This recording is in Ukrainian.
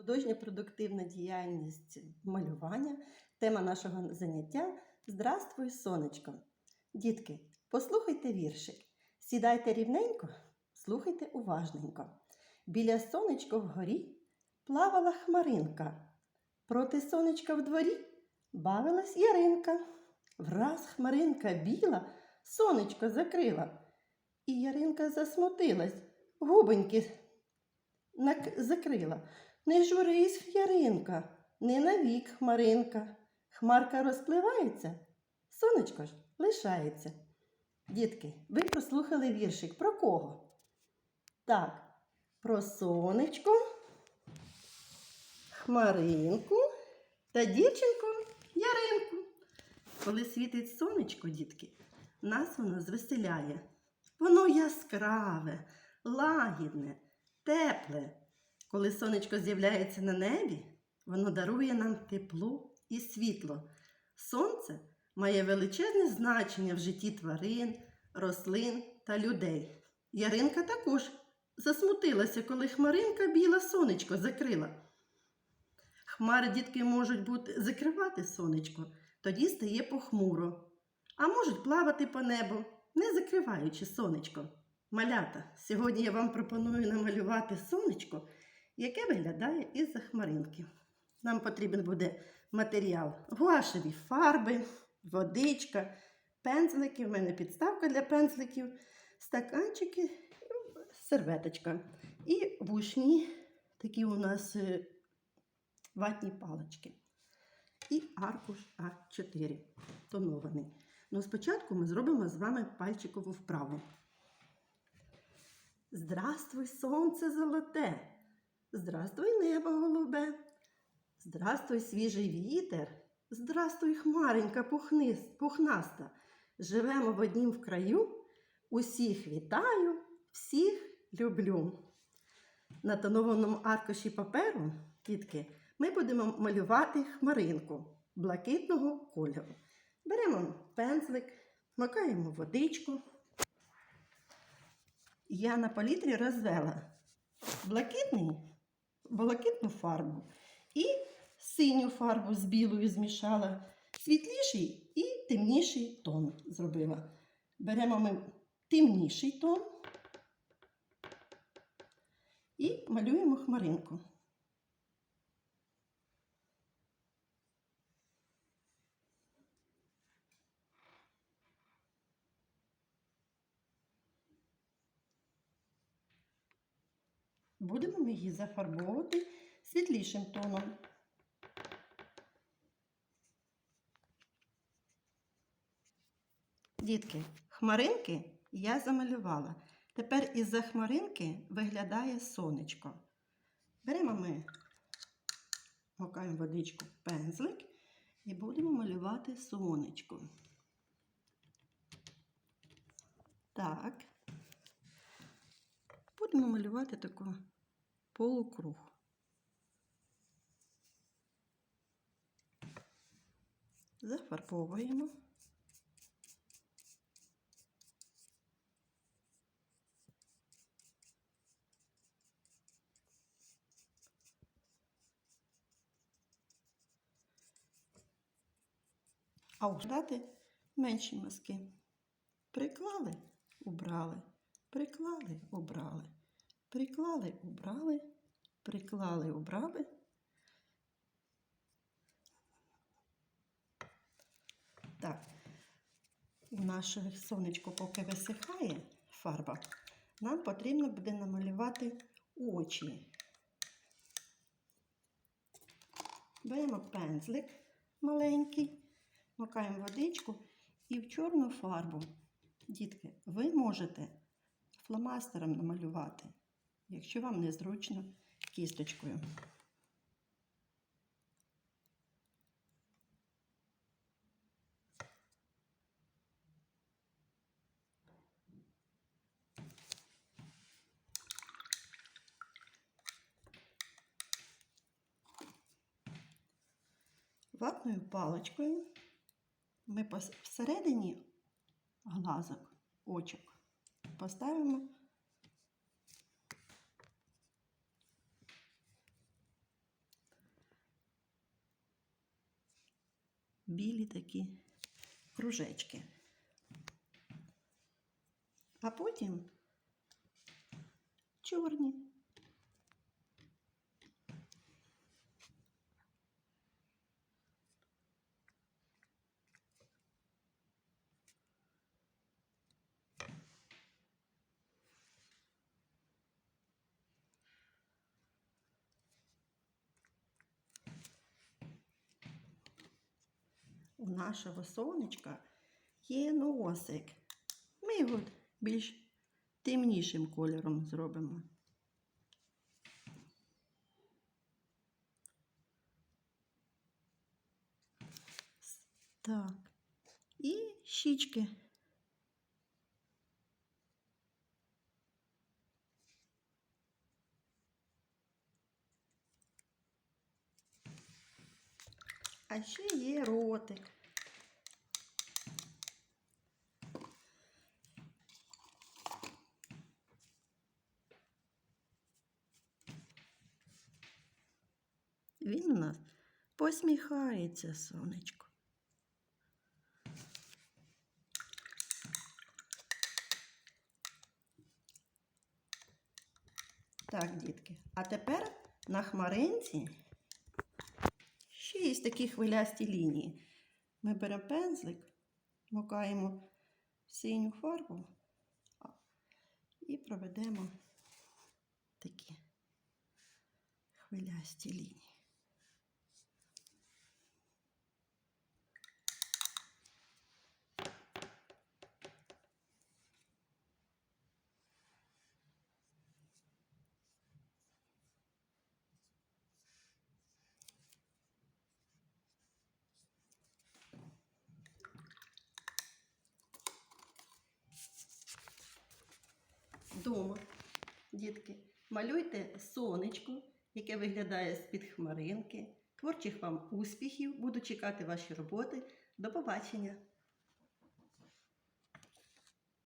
Художня продуктивна діяльність малювання. Тема нашого заняття Здравствуй, сонечко. Дітки, послухайте віршик. Сідайте рівненько, слухайте уважненько. Біля сонечка вгорі плавала хмаринка. Проти сонечка в дворі бавилась Яринка. Враз хмаринка біла сонечко закрила. І Яринка засмутилась, губоньки нак- закрила. Не журись, Яринка, не навік хмаринка. Хмарка розпливається, сонечко ж лишається. Дітки, ви прослухали віршик про кого? Так, про сонечко, хмаринку та дівчинку Яринку. Коли світить сонечко, дітки, нас воно звеселяє. Воно яскраве, лагідне, тепле. Коли сонечко з'являється на небі, воно дарує нам тепло і світло. Сонце має величезне значення в житті тварин, рослин та людей. Яринка також засмутилася, коли хмаринка біла сонечко закрила. Хмари дітки можуть бути закривати сонечко, тоді стає похмуро, а можуть плавати по небу, не закриваючи сонечко. Малята, сьогодні я вам пропоную намалювати сонечко, яке виглядає із-за хмаринки. Нам потрібен буде матеріал гуашеві фарби, водичка, пензлики. В мене підставка для пензликів, стаканчики, серветочка. І вушні такі у нас е, ватні палички. І аркуш А4 тонований. Ну, спочатку ми зробимо з вами пальчикову вправу. Здравствуй, сонце золоте! Здравствуй, небо голубе! Здравствуй, свіжий вітер! Здравствуй, хмаренька пухнаста! Живемо в однім в краю. Усіх вітаю, всіх люблю. На тонованому аркуші паперу, дітки, ми будемо малювати хмаринку блакитного кольору. Беремо пензлик, макаємо водичку. Я на палітрі розвела блакитний, блакитну фарбу і синю фарбу з білою змішала, світліший і темніший тон зробила. Беремо ми темніший тон і малюємо хмаринку. Будемо ми її зафарбовувати світлішим тоном. Дітки, хмаринки я замалювала. Тепер із-за хмаринки виглядає сонечко. Беремо ми, макаємо водичку пензлик і будемо малювати сонечко. Так. Будемо малювати таку полукруг. Зафарбовуємо. А укладати менші мазки. Приклали, убрали, приклали, убрали, приклали, убрали, приклали, убрали. Так, у наше сонечко поки висихає фарба, нам потрібно буде намалювати очі. Беремо пензлик маленький, макаємо водичку і в чорну фарбу. Дітки, ви можете фломастером намалювати, якщо вам незручно кісточкою. Ватною паличкою ми пос- всередині глазок, очок поставимо білі такі кружечки. А потім чорні. У нашого сонечка є носик. Ми його більш темнішим кольором зробимо. Так. І щічки. А ще є ротик. Він у нас посміхається, сонечко. Так, дітки. А тепер на хмаринці ще є такі хвилясті лінії. Ми беремо пензлик, макаємо синю фарбу і проведемо такі хвилясті лінії. Дома, дітки, малюйте сонечко, яке виглядає з-під хмаринки. Творчих вам успіхів. Буду чекати ваші роботи. До побачення!